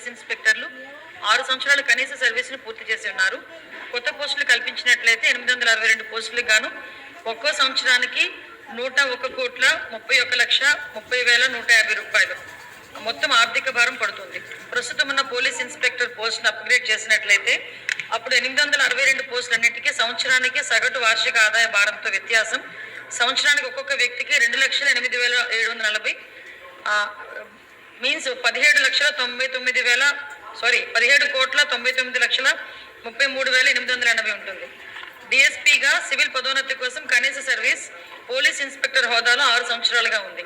Police ఇన్స్పెక్టర్లు ఆరు సంవత్సరాల కనీస సర్వీసును పూర్తి చేసి ఉన్నారు. కొత్త పోస్టులు కల్పించినట్లయితే ఎనిమిది వందల అరవై రెండు పోస్టులకు గాను ఒక్కో సంవత్సరానికి నూట ఒక కోట్ల ముప్పై ఒక లక్ష ముప్పై వేల నూట యాభై రూపాయలు. మొత్తం ఆర్థిక భారం పడుతుంది. ప్రస్తుతం ఉన్న పోలీస్ ఇన్స్పెక్టర్ పోస్టును అప్గ్రేడ్ చేసినట్లయితే అప్పుడు ఎనిమిది వందల అరవై రెండు పోస్టులన్నిటికీ సంవత్సరానికి సగటు వార్షిక ఆదాయ భారంతో వ్యత్యాసం. సంవత్సరానికి ఒక్కొక్క వ్యక్తికి రెండు లక్షల ఎనిమిది వేల ఏడు వందల నలభై మీన్స్ పదిహేడు లక్షల తొంభై తొమ్మిది వేల సారీ పదిహేడు కోట్ల తొంభై తొమ్మిది లక్షల ముప్పై మూడు వేల ఎనిమిది వందల ఎనభై ఉంటుంది. డిఎస్పీగా సివిల్ పదోన్నతి కోసం కనీస సర్వీస్ పోలీస్ ఇన్స్పెక్టర్ హోదాలో ఆరు సంవత్సరాలుగా ఉంది.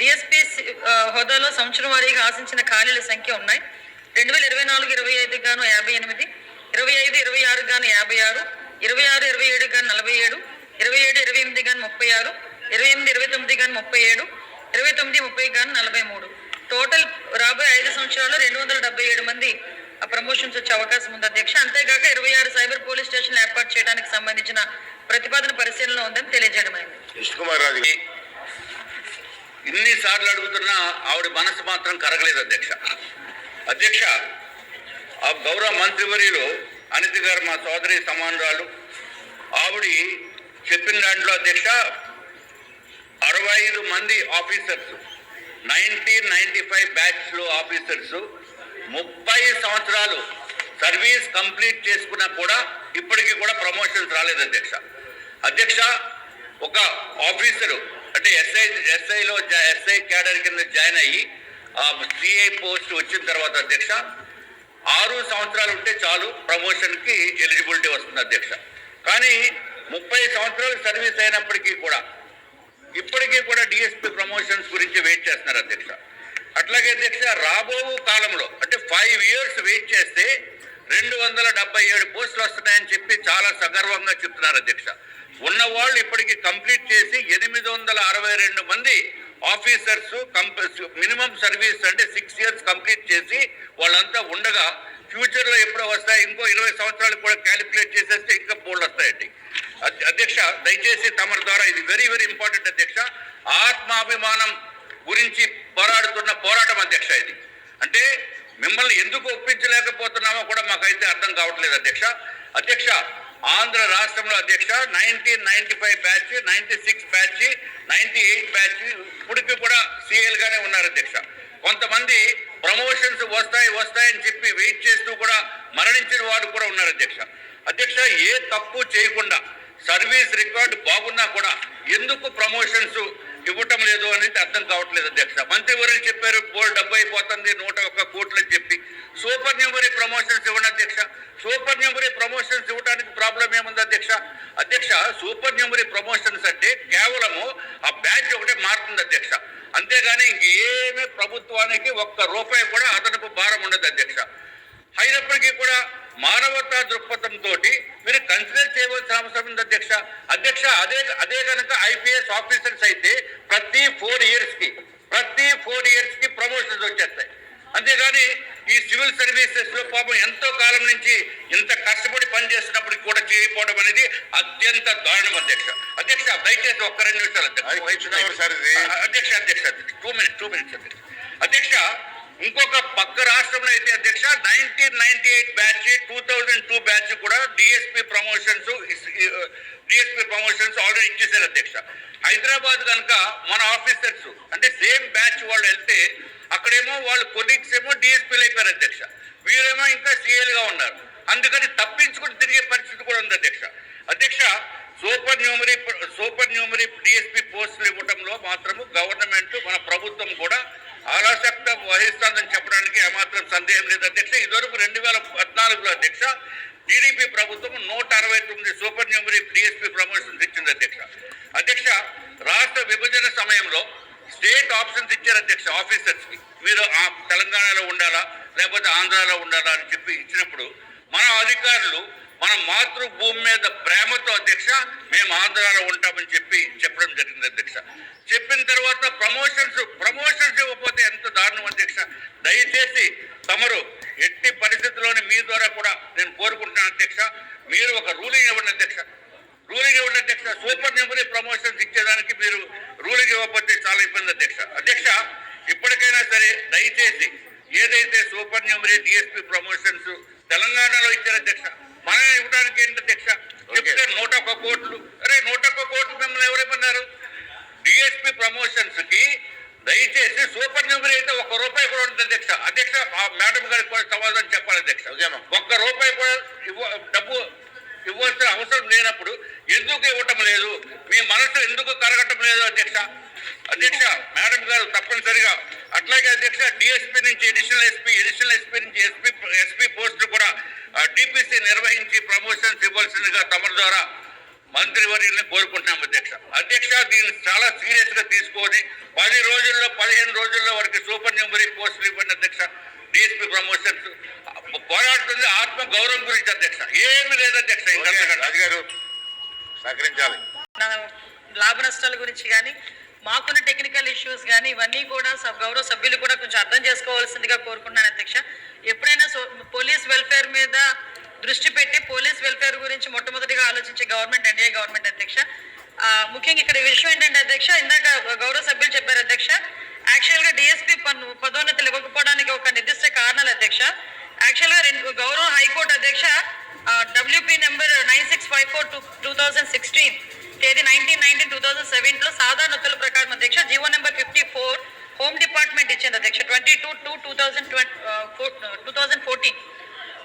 డిఎస్పీ హోదాలో సంవత్సరం వారీగా ఆశించిన ఖాళీల సంఖ్య ఉన్నాయి. రెండు వేల ఇరవై నాలుగు ఇరవై ఐదు గాను యాభై ఎనిమిది ఇరవై ఐదు ఇరవై ఆరు గాను యాభై ఆరు ఇరవై ఆరు ఇరవై ఏడు గాను నలభై ఏడు ఇరవై ఏడు ఇరవై ఎనిమిది గాను ముప్పై ఆరు ఇరవై ఎనిమిది ఇరవై తొమ్మిది గాను ముప్పై ఏడు ఇరవై తొమ్మిది ముప్పై గాను నలభై మూడు. టోటల్ రాబోయే ఐదు సంవత్సరాల్లో రెండు వందల డెబ్బై ఏడు మంది ప్రమోషన్స్ వచ్చే అవకాశం ఉంది అధ్యక్ష. అంతేగాక ఇరవై ఆరు సైబర్ పోలీస్ స్టేషన్లు ఏర్పాటు చేయడానికి సంబంధించిన ప్రతిపాదన పరిశీలనలో ఉందని తెలియజేయడమైంది. కృష్ణ కుమార్ రాజు ఇన్నిసార్లు అడుగుతున్నా ఆవిడ మనసు మాత్రం కరగలేదు అధ్యక్ష. అధ్యక్ష ఆ గౌరవ మంత్రివర్యులు అనిత గారు మా సోదరి సమానురాలు ఆవిడ చెప్పిన దాంట్లో అధ్యక్ష అరవై ఐదు మంది ఆఫీసర్స్ నైన్టీన్ నైన్టీ ఫైవ్ బ్యాచ్లో ఆఫీసర్స్ ముప్పై సంవత్సరాలు సర్వీస్ కంప్లీట్ చేసుకున్నా కూడా ఇప్పటికీ కూడా ప్రమోషన్స్ రాలేదు అధ్యక్ష. అధ్యక్ష ఒక ఆఫీసరు అంటే ఎస్ఐ ఎస్ఐలో ఎస్ఐ క్యాడర్ కింద జాయిన్ అయ్యి ఆ సిఐ పోస్ట్ వచ్చిన తర్వాత అధ్యక్ష ఆరు సంవత్సరాలు ఉంటే చాలు ప్రమోషన్కి ఎలిజిబిలిటీ వస్తుంది అధ్యక్ష. కానీ ముప్పై సంవత్సరాలు సర్వీస్ అయినప్పటికీ కూడా ఇప్పటికీ కూడా డిఎస్పీ ప్రమోషన్స్ గురించి వెయిట్ చేస్తున్నారు అధ్యక్ష. అట్లాగే అధ్యక్ష రాబో కాలంలో అంటే ఫైవ్ ఇయర్స్ వెయిట్ చేస్తే రెండు వందల డెబ్బై ఏడు పోస్టులు వస్తున్నాయని చెప్పి చాలా సగర్వంగా చెప్తున్నారు అధ్యక్ష. ఉన్న వాళ్ళు ఇప్పటికి కంప్లీట్ చేసి ఎనిమిది వందల అరవై రెండు మంది ఆఫీసర్స్ మినిమం సర్వీస్ అంటే సిక్స్ ఇయర్స్ కంప్లీట్ చేసి వాళ్ళంతా ఉండగా ఫ్యూచర్లో ఎప్పుడో వస్తాయి ఇంకో ఇరవై సంవత్సరాలు కూడా క్యాలిక్యులేట్ చేసేస్తే ఇంకా బోల్డ్ వస్తాయండి. అధ్యక్ష దయచేసి తమరి ద్వారా ఇది వెరీ వెరీ ఇంపార్టెంట్ అధ్యక్ష. ఆత్మాభిమానం గురించి పోరాడుతున్న పోరాటం అధ్యక్ష ఇది. అంటే మిమ్మల్ని ఎందుకు ఒప్పించలేకపోతున్నామో కూడా మాకైతే అర్థం కావట్లేదు అధ్యక్ష. అధ్యక్ష ఆంధ్ర రాష్ట్రంలో అధ్యక్ష nineteen ninety five batch ninety six batch ninety eight batch ఇప్పటికి కూడా సీఎల్గానే ఉన్నారు అధ్యక్ష. కొంతమంది ప్రమోషన్స్ వస్తాయి వస్తాయని చెప్పి వెయిట్ చేస్తూ కూడా మరణించిన వారు కూడా ఉన్నారు అధ్యక్ష. అధ్యక్ష ఏ తప్పు చేయకుండా సర్వీస్ రికార్డు బాగున్నా కూడా ఎందుకు ప్రమోషన్స్ ఇవ్వటం లేదు అనేది అర్థం కావట్లేదు అధ్యక్ష. మంత్రి మంత్రివర్యులు చెప్పారు బోల్ డబ్బు అయిపోతుంది నూట ఒక్క కోట్లు అని చెప్పి. సూపర్ న్యూమరీ ప్రమోషన్స్ ఇవ్వండి అధ్యక్ష. సూపర్ న్యూమరీ ప్రమోషన్స్ ఇవ్వడానికి ప్రాబ్లం ఏముంది అధ్యక్ష? అధ్యక్ష సూపర్ న్యూమరీ ప్రమోషన్స్ అంటే కేవలము ఆ బ్యాచ్ ఒకటే మారుతుంది అధ్యక్ష. అంతేగాని ఇంకేమీ ప్రభుత్వానికి ఒక్క రూపాయి కూడా అదనపు భారం ఉండదు అధ్యక్ష. అయినప్పటికీ కూడా మానవతా దృక్పథంతో మీరు కన్సిడర్ చేయవలసిన అవసరం ఉంది అధ్యక్ష. అధ్యక్ష అదే అదే కనుక ఐపీఎస్ ఆఫీసర్స్ అయితే ప్రతి ఫోర్ ఇయర్స్కి ప్రతి ఫోర్ ఇయర్స్కి ప్రమోషన్స్ వచ్చేస్తాయి. అంతేగాని ఈ సివిల్ సర్వీసెస్లో పాపం ఎంతో కాలం నుంచి ఇంత కష్టపడి పనిచేస్తున్నప్పటికి కూడా చేయకపోవడం అనేది అత్యంత దారుణం అధ్యక్ష. అధ్యక్ష దయచేసి ఒక్క రెండు నిమిషాలు. అధ్యక్ష. అధ్యక్ష అధ్యక్ష టూ మినిట్స్ టూ మినిట్స్ అధ్యక్ష. అధ్యక్ష ఇంకొక పక్క రాష్ట్రంలో అయితే అధ్యక్ష nineteen ninety eight batch two thousand two batch కూడా DSP promotions DSP promotions already ఇచ్చేసారు అధ్యక్ష. హైదరాబాద్ కనుక మన ఆఫీసర్స్ అంటే సేమ్ బ్యాచ్ వాళ్ళు వెళ్తే అక్కడేమో వాళ్ళు కొలీగ్స్ ఏమో డిఎస్పీలు అయిపోయారు అధ్యక్ష. వీరేమో ఇంకా సీఎల్గా ఉన్నారు. అందుకని తప్పించుకుని తిరిగే పరిస్థితి కూడా ఉంది అధ్యక్ష. అధ్యక్ష supernumerary supernumerary DSP పోస్టులు ఇవ్వడంలో మాత్రము గవర్నమెంట్ మన ప్రభుత్వం కూడా ఆలాసక్త వహిస్తుందని చెప్పడానికి ఏమాత్రం సందేహం లేదు. అధ్యక్ష ఇదివరకు రెండు వేల పద్నాలుగులో అధ్యక్ష టీడీపీ ప్రభుత్వం నూట అరవై తొమ్మిది సూపర్ న్యూమరీ డిఎస్పీ ప్రమోషన్స్ ఇచ్చింది అధ్యక్ష. అధ్యక్ష రాష్ట్ర విభజన సమయంలో స్టేట్ ఆప్షన్స్ ఇచ్చారు అధ్యక్ష ఆఫీసర్స్కి మీరు తెలంగాణలో ఉండాలా లేకపోతే ఆంధ్రాలో ఉండాలా అని చెప్పి ఇచ్చినప్పుడు మన అధికారులు మన మాతృభూమి మీద ప్రేమతో అధ్యక్ష మేము ఆంధ్రాలో ఉంటామని చెప్పి చెప్పడం జరిగింది అధ్యక్ష. చెప్పిన తర్వాత ప్రమోషన్స్ ప్రమోషన్స్ ఇవ్వకపోతే ఎంత దారుణం అధ్యక్ష? దయచేసి తమరు ఎట్టి పరిస్థితుల్లోని మీ ద్వారా కూడా నేను కోరుకుంటున్నాను అధ్యక్ష. మీరు ఒక రూలింగ్ ఇవ్వండి అధ్యక్ష. రూలింగ్ ఇవ్వండి అధ్యక్ష. సూపర్ న్యూమరీ ప్రమోషన్స్ ఇచ్చేదానికి మీరు రూలింగ్ ఇవ్వకపోతే చాలా ఇబ్బంది అధ్యక్ష. అధ్యక్ష ఇప్పటికైనా సరే దయచేసి ఏదైతే సూపర్ న్యూమరీ డిఎస్పీ ప్రమోషన్స్ తెలంగాణలో ఇచ్చారు అధ్యక్ష ఇవ్వడానికి ఏంటి అధ్యక్ష? చెప్తే నూట ఒక్క కోట్లు. అరే నూట ఒక్క కోట్లు మిమ్మల్ని ఎవరేమన్నారు డిఎస్పీ ప్రమోషన్స్కి దయచేసి సూపర్ న్యూమరీ అయితే ఒక్క రూపాయి కూడా ఉంటుంది అధ్యక్ష. అధ్యక్ష మేడం గారికి కూడా సమాధానం చెప్పాలి అధ్యక్ష. ఒక్క రూపాయి కూడా ఇవ్వ డబ్బు ఇవ్వాల్సిన అవసరం లేనప్పుడు ఎందుకు ఇవ్వటం లేదు? మీ మనసు ఎందుకు కరగటం లేదు అధ్యక్ష? అధ్యక్ష మేడం గారు తప్పనిసరిగా అట్లాగే అధ్యక్ష డిఎస్పీ నుంచి ఎడిషనల్ ఎస్పీ ఎడిషనల్ ఎస్పీ నుంచి ఎస్పీ ఎస్పీ పోస్టులు కూడా డిపిసి నిర్వహించి ప్రమోషన్స్ ఇవ్వాల్సిందిగా తమ ద్వారా మంత్రివర్యుల్ని కోరుకుంటున్నాం అధ్యక్ష. అధ్యక్ష దీన్ని చాలా సీరియస్గా తీసుకొని పది రోజుల్లో పదిహేను రోజుల్లో వరకు సూపర్ న్యూమరీ పోస్టులు ఇవ్వండి అధ్యక్ష. డిఎస్పీ ప్రమోషన్స్ పోరాడుతుంది ఆత్మ గౌరవం గురించి అధ్యక్ష. ఏమి లేదు అధ్యక్ష సహకరించాలి. నా లాభ నష్టాల గురించి కానీ మాకున్న టెక్నికల్ ఇష్యూస్ కానీ ఇవన్నీ కూడా సబ్ గౌరవ సభ్యులు కూడా కొంచెం అర్థం చేసుకోవాల్సిందిగా కోరుకున్నాను అధ్యక్ష. ఎప్పుడైనా పోలీస్ వెల్ఫేర్ మీద దృష్టి పెట్టి పోలీస్ వెల్ఫేర్ గురించి మొట్టమొదటిగా ఆలోచించే గవర్నమెంట్ ఎన్డీఏ గవర్నమెంట్ అధ్యక్ష. ముఖ్యంగా ఇక్కడ విషయం ఏంటంటే అధ్యక్ష ఇందాక గౌరవ సభ్యులు చెప్పారు అధ్యక్ష యాక్చువల్గా డిఎస్పీ పన్ను పదోన్నతులు ఇవ్వకపోవడానికి ఒక నిర్దిష్ట కారణాలు అధ్యక్ష. యాక్చువల్గా రెండు గౌరవ హైకోర్టు అధ్యక్ష WP number nine six five four two two thousand sixteen. తేదీ నైన్టీన్ నైన్టీన్ టూ థౌసండ్ సెవెన్లో సాధారణ ఉత్తర్వుల ప్రకారం అధ్యక్ష GO number fifty four home department ఇచ్చింది అధ్యక్ష twenty two two two thousand two thousand fourteen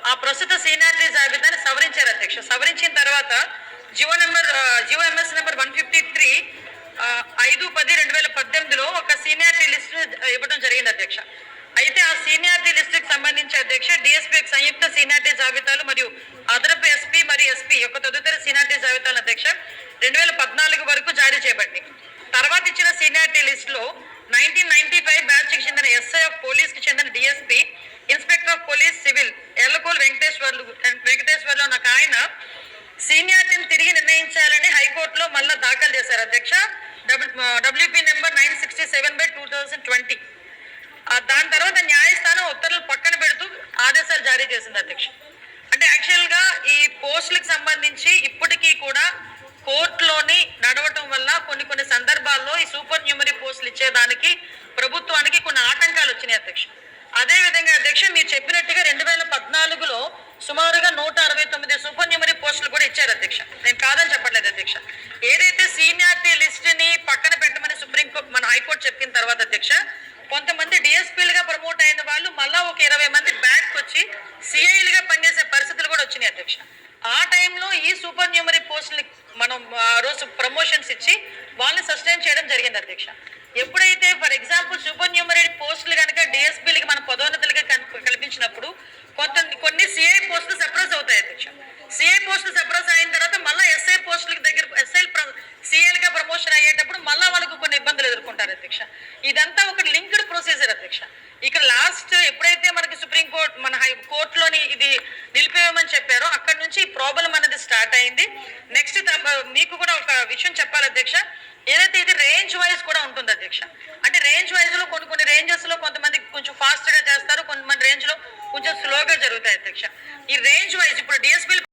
ఆ ప్రస్తుత సీనియారిటీ జాబితాని సవరించారు అధ్యక్ష. సవరించిన తర్వాత GO number GO MS number one fifty three ఐదు పది రెండు వేల పద్దెనిమిదిలో ఒక సీనియారిటీ లిస్ట్ ఇవ్వడం జరిగింది అధ్యక్ష. అయితే ఆ సీనియారిటీ లిస్ట్కి సంబంధించి అధ్యక్ష డిఎస్పీ సంయుక్త సీనియారిటీ జాబితాలు మరియు అదనపు ఎస్పీ మరియు ఎస్పీ యొక్క తదుపరి సీనియారిటీ జాబితాలు అధ్యక్ష రెండు వేల పద్నాలుగు వరకు జారీ చేయబడింది. తర్వాత ఇచ్చిన సీనియారిటీ లిస్టులో నైన్టీన్ నైన్టీ ఫైవ్ బ్యాచ్కి చెందిన ఎస్ఐ ఆఫ్ చెందిన DSP inspector of police civil ఎల్లకోల్ Venkateswarlu Venkateswarlu నాకు ఆయన సీనియారిటీని తిరిగి నిర్ణయించాలని హైకోర్టులో మళ్ళా దాఖలు చేశారు. అధ్యక్ష WP number nine sixty seven by two thousand twenty. దాని తర్వాత న్యాయస్థానం ఉత్తర్వులు పక్కన పెడుతూ ఆదేశాలు జారీ చేసింది అధ్యక్ష. అంటే యాక్చువల్గా ఈ పోస్టులకు సంబంధించి ఇప్పటికీ కూడా కోర్టులోని నడవటం వల్ల కొన్ని కొన్ని సందర్భాల్లో ఈ సూపర్ న్యూమరీ పోస్టులు ఇచ్చేదానికి ప్రభుత్వానికి కొన్ని ఆటంకాలు వచ్చినాయి అధ్యక్ష. అదే విధంగా అధ్యక్ష మీరు చెప్పినట్టుగా రెండు వేల పద్నాలుగులో సుమారుగా నూట అరవై తొమ్మిది సూపర్ న్యూమరీ పోస్టులు కూడా ఇచ్చారు అధ్యక్ష. నేను కాదని చెప్పట్లేదు అధ్యక్ష. ఏదైతే సీనియారిటీ లిస్ట్ని పక్కన పెట్టమని సుప్రీం కోర్టు మన హైకోర్టు చెప్పిన తర్వాత అధ్యక్ష కొంతమంది డిఎస్పీలుగా ప్రమోట్ అయిన వాళ్ళు మళ్ళా ఒక ఇరవై మంది బ్యాక్ వచ్చి సిఐలుగా పనిచేసే పరిస్థితులు కూడా వచ్చినాయి అధ్యక్ష ఆ టైంలో ఈ సూపర్ న్యూమరీ పోస్టులు మనం ఆ రోజు ప్రమోషన్స్ ఇచ్చి వాళ్ళని సస్టైన్ చేయడం జరిగింది అధ్యక్ష. ఎప్పుడైతే ఫర్ ఎగ్జాంపుల్ సూపర్ న్యూమరీ పోస్టులు కనుక డిఎస్పీలకి మన పదోన్నతులుగా కల్పించినప్పుడు కొంత కొన్ని సిఐ పోస్టులు సప్రెస్ అవుతాయి అధ్యక్ష. సిఐ పోస్టులు సప్రెస్ అయిన తర్వాత మళ్ళీ ఎస్ఐ పోస్టుల దగ్గర ఎస్ఐ సిఐలుగా ప్రమోషన్ అయ్యేటప్పుడు మళ్ళీ వాళ్ళకు కొన్ని ఇబ్బందులు ఎదుర్కొంటారు అధ్యక్ష. ఇదంతా ఒక లింక్డ్ ప్రొసీజర్ అధ్యక్ష. ఇక్కడ లాస్ట్ ఎప్పుడైతే మనకి సుప్రీం కోర్ట్ మన హై కోర్టులోని ఇది నిలిపేయమని చెప్పారో అక్కడ నుంచి ఈ ప్రాబ్లం అనేది స్టార్ట్ అయింది. నెక్స్ట్ మీకు కూడా ఒక విషయం చెప్పాలి అధ్యక్ష. ఏదైతే ఇది రేంజ్ వైజ్ కూడా ఉంటుంది అధ్యక్ష. అంటే రేంజ్ వైజ్లో కొన్ని కొన్ని రేంజెస్లో కొంతమంది కొంచెం ఫాస్ట్గా చేస్తారు కొంతమంది రేంజ్లో కొంచెం స్లోగా జరుగుతాయి అధ్యక్ష. ఈ రేంజ్ వైజ్ ఇప్పుడు డిఎస్పీ